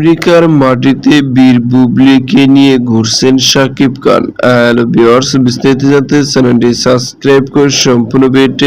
আমেরিকার মাটিতে বীর বুবলিকে নিয়ে ঘুরছেন শাকিব খান। বিস্তারিত জানতে চ্যানেলটি সাবস্ক্রাইব করে সম্পূর্ণ দেখতে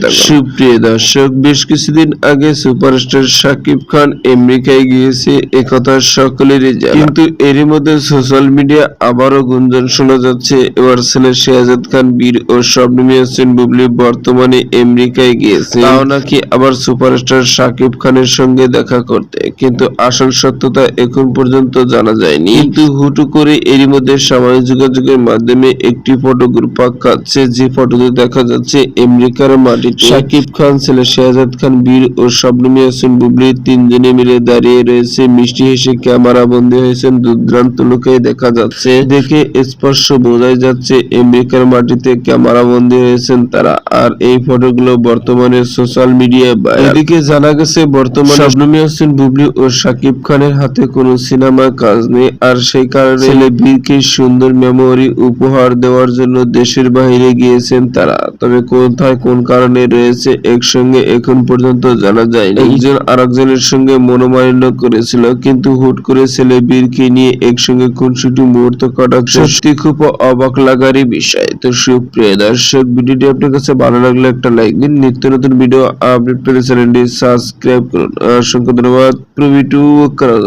থাকুন। সুপ্রিয় দর্শক, বেশ কিছুদিন আগে সুপারস্টার শাকিব খান আমেরিকায় গিয়েছে একথা সকলেরই জানা। কিন্তু এরই মধ্যে সোশ্যাল মিডিয়া আবারও গুঞ্জন শোনা যাচ্ছে। এবার ছেলে শেহাজাদ খান, বীর ও স্বপ্নমী বুবলি বর্তমানে আমেরিকায় গিয়েছে তাও নাকি আবার সুপারস্টার শাকিব খানের সঙ্গে দেখা করতে। কিন্তু আসল সত্যতা এখন পর্যন্ত জানা যায়নি। কিন্তু হুটু করে এরই মধ্যে সামাজিক যোগাযোগের মাধ্যমে একটি ফটো গ্রুপাক খাচ্ছে যে ফটোতে দেখা যাচ্ছে আমেরিকার মাটিতে শাকিব খান ছেলে শেহাজাদ খান বীর ও শবনমী হোসেন বুবলি তিনজনে মিলে দাঁড়িয়ে রয়েছে। মিষ্টি হেসে ক্যামেরা বন্দী হয়েছেন দুর্দান্ত লোকে দেখা যাচ্ছে। দেখে স্পষ্ট বোঝাই যাচ্ছে আমেরিকার মাটিতে ক্যামেরা বন্দী হয়েছেন তারা। আর এই ফটোগুলো বর্তমানে সোশ্যাল মিডিয়ায় এদিকে জানা গেছে বর্তমানে শবনমী হোসেন বুবলি ও শাকিব খানের হাতে কোনো সিনেমার কাজ নেই আর সেই কারণে ছেলে বীরকে সুন্দর মেমোরি উপহার দেওয়ার জন্য দেশের বাইরে গিয়েছেন তারা। তবে কোথায় কোন কারণে রয়েছে একসঙ্গে এখন পর্যন্ত জানা যায়নি। একজন আরেকজনের সঙ্গে মনোমালিন্য করেছিল কিন্তু হুট করে ছেলে বীরকে নিয়ে একসঙ্গে খুনসুটি মুহূর্ত কাটাচ্ছে সত্যি খুব অবাক লাগারই বিষয়। তো সুপ্রিয় দর্শক ভিডিওটি আপনার কাছে ভালো লাগলে একটা লাইক দিন। নিত্য নতুন ভিডিও আপডেট পেতে চ্যানেলটি সাবস্ক্রাইব করুন। অসংখ্য ধন্যবাদ। প্রভৃতি জন্য।